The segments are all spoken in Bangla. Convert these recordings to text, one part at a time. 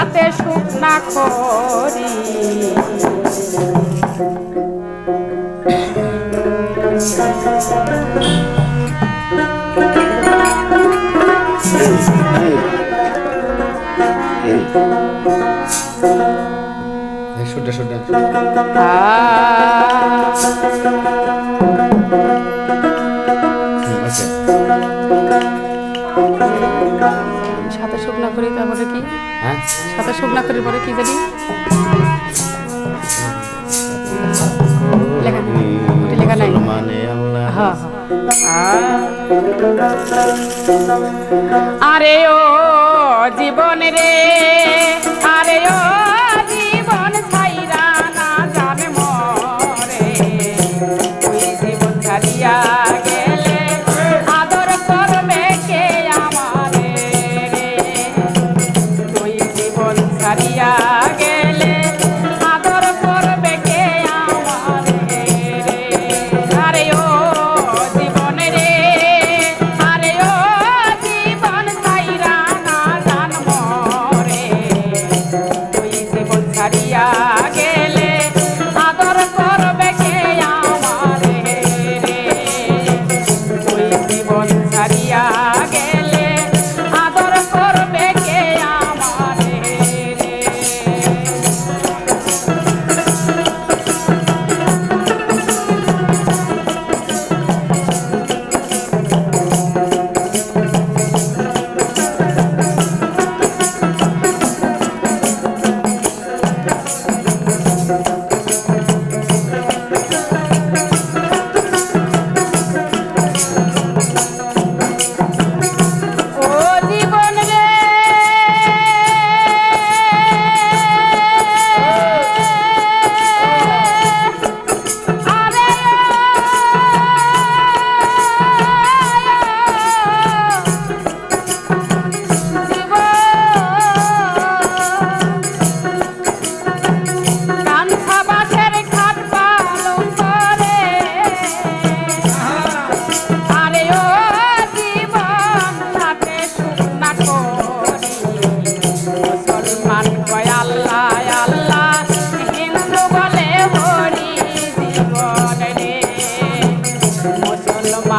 হাতে শুকনা খড়ি শুনটা শুনটা। আচ্ছা করি তারপরে কি? হ্যাঁ? সাঁতার শুক না করি পরে কি জানি? হ্যাঁ, হ্যাঁ। আরে ও জীবন রে আরে ও জীবন ছাইরা না জানে মরে। ওই জীবন ছাড়িয়া গে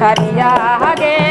ছাড়িয়া গে